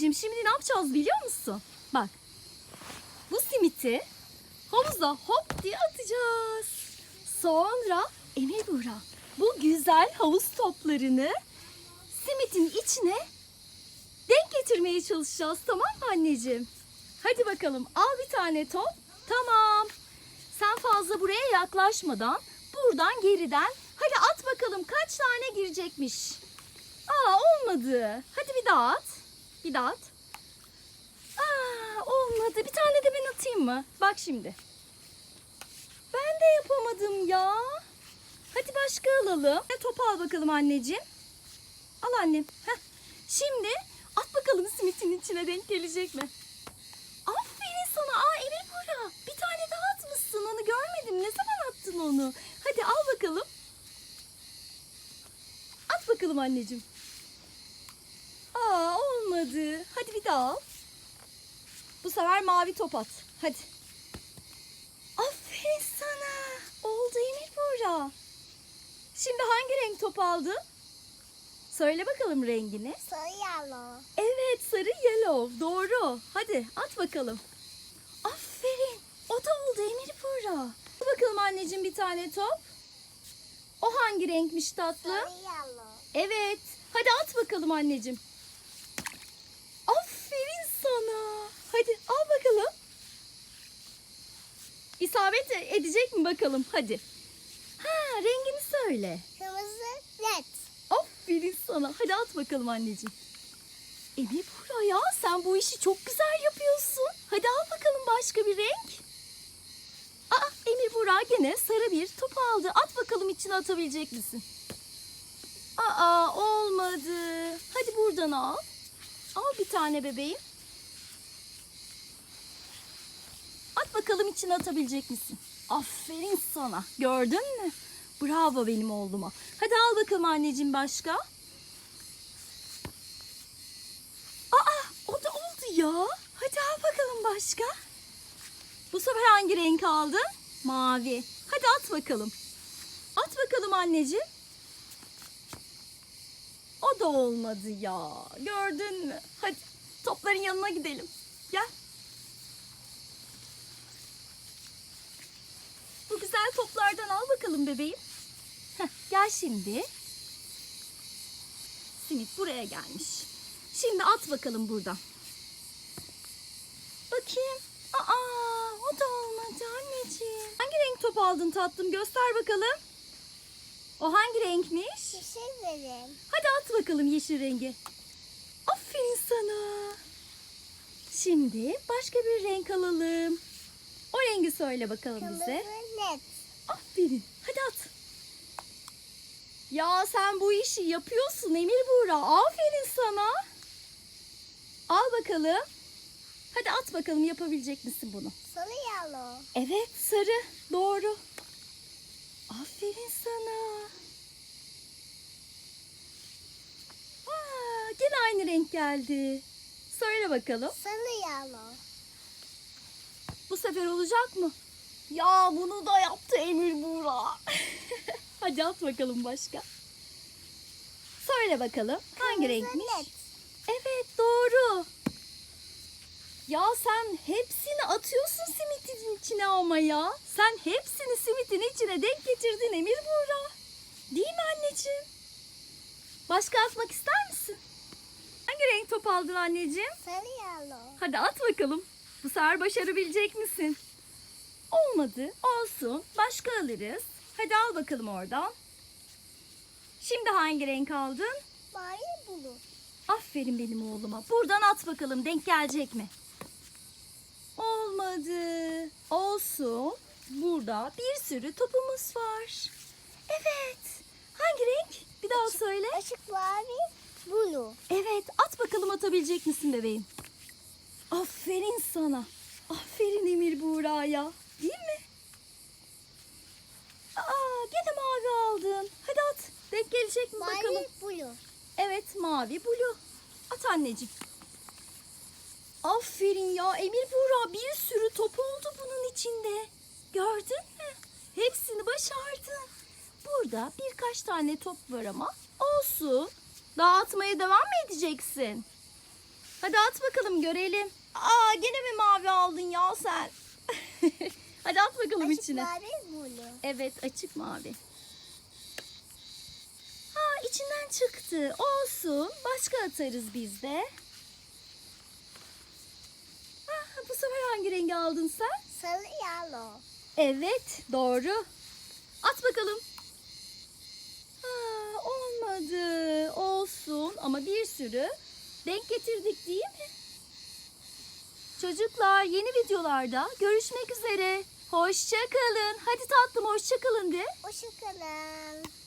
anneciğim şimdi ne yapacağız biliyor musun? Bak. Bu simiti havuza hop diye atacağız. Sonra Emir Buğra bu güzel havuz toplarını simitin içine denk getirmeye çalışacağız tamam mı anneciğim? Hadi bakalım al bir tane top. Tamam. Sen fazla buraya yaklaşmadan buradan geriden hadi at bakalım kaç tane girecekmiş. Aa olmadı. Hadi bir daha at. Bir daha at. Aa olmadı. Bir tane de ben atayım mı? Bak şimdi. Ben de yapamadım ya. Hadi başka alalım. Top al bakalım anneciğim. Al annem. Heh. Şimdi at bakalım simitin içine denk gelecek mi? Aferin sana. Aa Emir Bora. Bir tane daha atmışsın. Onu görmedim. Ne zaman attın onu? Hadi al bakalım. At bakalım anneciğim. Aa olmadı. Hadi bir daha al. Bu sefer mavi top at. Hadi. Aferin sana. Oldu Emir Bora. Şimdi hangi renk top aldın? Söyle bakalım rengini. Sarı yellow. Evet sarı yellow. Doğru. Hadi at bakalım. Aferin. O da oldu Emir. Al bakalım anneciğim bir tane top. O hangi renkmiş tatlım? Sarı yellow. Evet. Hadi at bakalım anneciğim. Sana. Hadi al bakalım. İsabet edecek mi bakalım? Hadi. Ha rengini söyle. Kırmızı red. Aferin sana. Hadi at bakalım anneciğim. Emir Buğra ya sen bu işi çok güzel yapıyorsun. Hadi al bakalım başka bir renk. Aa Emir Buğra gene sarı bir top aldı. At bakalım içine atabilecek misin? Aa olmadı. Hadi buradan al. Al bir tane bebeğim. At bakalım içine atabilecek misin? Aferin sana. Gördün mü? Bravo benim oğluma. Hadi al bakalım anneciğim başka. Aa o da oldu ya. Hadi al bakalım başka. Bu sefer hangi renk aldın? Mavi. Hadi at bakalım. At bakalım anneciğim. O da olmadı ya. Gördün mü? Hadi topların yanına gidelim. Gel. Güzel toplardan al bakalım bebeğim. Heh, gel şimdi. Simit buraya gelmiş. Şimdi at bakalım buradan. Bakayım. Aa, o da olmadı anneciğim. Hangi renk top aldın tatlım? Göster bakalım. O hangi renkmiş? Şey verin. Hadi at bakalım yeşil rengi. Aferin sana. Şimdi başka bir renk alalım. O rengi söyle bakalım Kırmızı bize. red. Aferin. Hadi at. Ya sen bu işi yapıyorsun Emir Buğra. Aferin sana. Al bakalım. Hadi at bakalım yapabilecek misin bunu? Sarı yellow. Evet sarı. Doğru. Aferin sana. Aa, gene aynı renk geldi. Söyle bakalım. Sarı yellow. Sefer olacak mı? Ya bunu da yaptı Emir Buğra. Hadi at bakalım başka. Söyle bakalım. Hangi Kırmızı renkmiş? red. Evet doğru. Ya sen hepsini atıyorsun simitin içine ama ya. Sen hepsini simitin içine denk getirdin Emir Buğra. Değil mi anneciğim? Başka atmak ister misin? Hangi renk top aldın anneciğim? Sarı yellow. Hadi at bakalım. Bu sefer başarabilecek misin? Olmadı. Olsun. Başka alırız. Hadi al bakalım oradan. Şimdi hangi renk aldın? Mavi bulu. Aferin benim oğluma. Buradan at bakalım. Denk gelecek mi? Olmadı. Olsun. Burada bir sürü topumuz var. Evet. Hangi renk? Bir daha söyle. Açık mavi bulu. Evet, at bakalım atabilecek misin bebeğim? Aferin sana. Aferin Emir Buğra'ya. Değil mi? Aa, gene mavi aldın. Hadi at. Denk gelecek mi bakalım? Mavi bulu. Evet, mavi blue. At anneciğim. Aferin ya Emir Buğra bir sürü top oldu bunun içinde. Gördün mü? Hepsini başardın. Burada birkaç tane top var ama olsun. Dağıtmaya devam mı edeceksin? Hadi at bakalım görelim. Aa gene mi mavi aldın ya sen? Hadi at bakalım Açık içine. mavi blue. Evet açık mavi. Ha içinden çıktı. Olsun. Başka atarız biz de. Ha, bu sefer hangi rengi aldın sen? Sarı yellow. Evet doğru. At bakalım. Ha, olmadı. Olsun ama bir sürü denk getirdik değil mi? Çocuklar yeni videolarda görüşmek üzere. Hoşça kalın. Hadi tatlım hoşça kalın de. Hoşçakalın.